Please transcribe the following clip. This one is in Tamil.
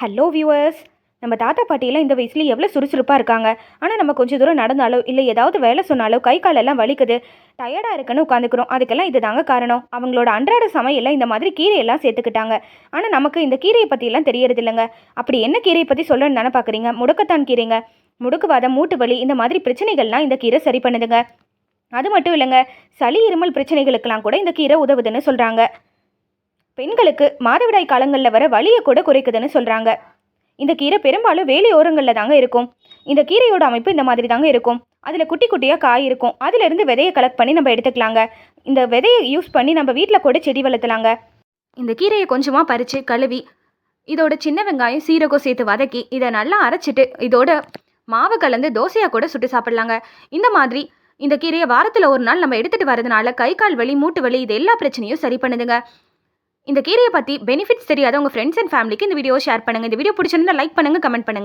ஹலோ வியூவர்ஸ் நம்ம தாத்தா பாட்டியெல்லாம் இந்த வயசுல எவ்வளோ சுறுசுறுப்பாக இருக்காங்க. ஆனால் நம்ம கொஞ்சம் தூரம் நடந்தாலோ இல்லை ஏதாவது வேலை சொன்னாலோ கை காலெல்லாம் வலிக்குது. டயர்டாக இருக்குன்னு உட்காந்துக்கிறோம். அதுக்கெல்லாம் இது தாங்க காரணம். அவங்களோட அன்றாட சமையலில் இந்த மாதிரி கீரையெல்லாம் சேர்த்துக்கிட்டாங்க. ஆனால் நமக்கு இந்த கீரையை பற்றியெல்லாம் தெரியறது இல்லைங்க அப்படி என்ன கீரையை பற்றி சொல்லணும்னு தானே பார்க்குறீங்க முடக்கத்தான் கீரைங்க. முடுக்குவாதம் மூட்டு வலி இந்த மாதிரி பிரச்சனைகள்லாம் இந்த கீரை சரி பண்ணுதுங்க. அது மட்டும் இல்லைங்க சளி இருமல் பிரச்சனைகளுக்கெல்லாம் கூட இந்த கீரை உதவுதுன்னு சொல்கிறாங்க பெண்களுக்கு மாதவிடாய் காலங்களில் வர வலியை கூட குறைக்குதுன்னு சொல்கிறாங்க இந்த கீரை பெரும்பாலும் வேலையோரங்களில் தாங்க இருக்கும். இந்த கீரையோட அமைப்பு இந்த மாதிரி தாங்க இருக்கும். அதில் குட்டி குட்டியாக காய் இருக்கும். அதிலிருந்து விதையை கலெக்ட் பண்ணி நம்ம எடுத்துக்கலாங்க. இந்த விதையை யூஸ் பண்ணி நம்ம வீட்டில் கூட செடி வளர்த்தலாங்க. இந்த கீரையை கொஞ்சமாக பறித்து கழுவி இதோட சின்ன வெங்காயம் சீரகம் சேர்த்து வதக்கி இதை நல்லா அரைச்சிட்டு இதோட மாவு கலந்து தோசையாக கூட சுட்டு சாப்பிட்லாங்க. இந்த மாதிரி இந்த கீரையை வாரத்தில் ஒரு நாள் நம்ம எடுத்துகிட்டு வரதுனால கை கால் வலி மூட்டு வலி இது எல்லா பிரச்சனையும் சரி பண்ணுதுங்க. இந்த கீரையை பற்றி பெனிஃபிட்ஸ் தெரியாத உங்கள் ஃப்ரெண்ட்ஸ் அண்ட் ஃபேமிலிக்கு இந்த வீடியோ ஷேர் பண்ணுங்கள் இந்த வீடியோ பிடிச்சிருந்தா லைக் பண்ணுங்கள் கமெண்ட் பண்ணுங்கள்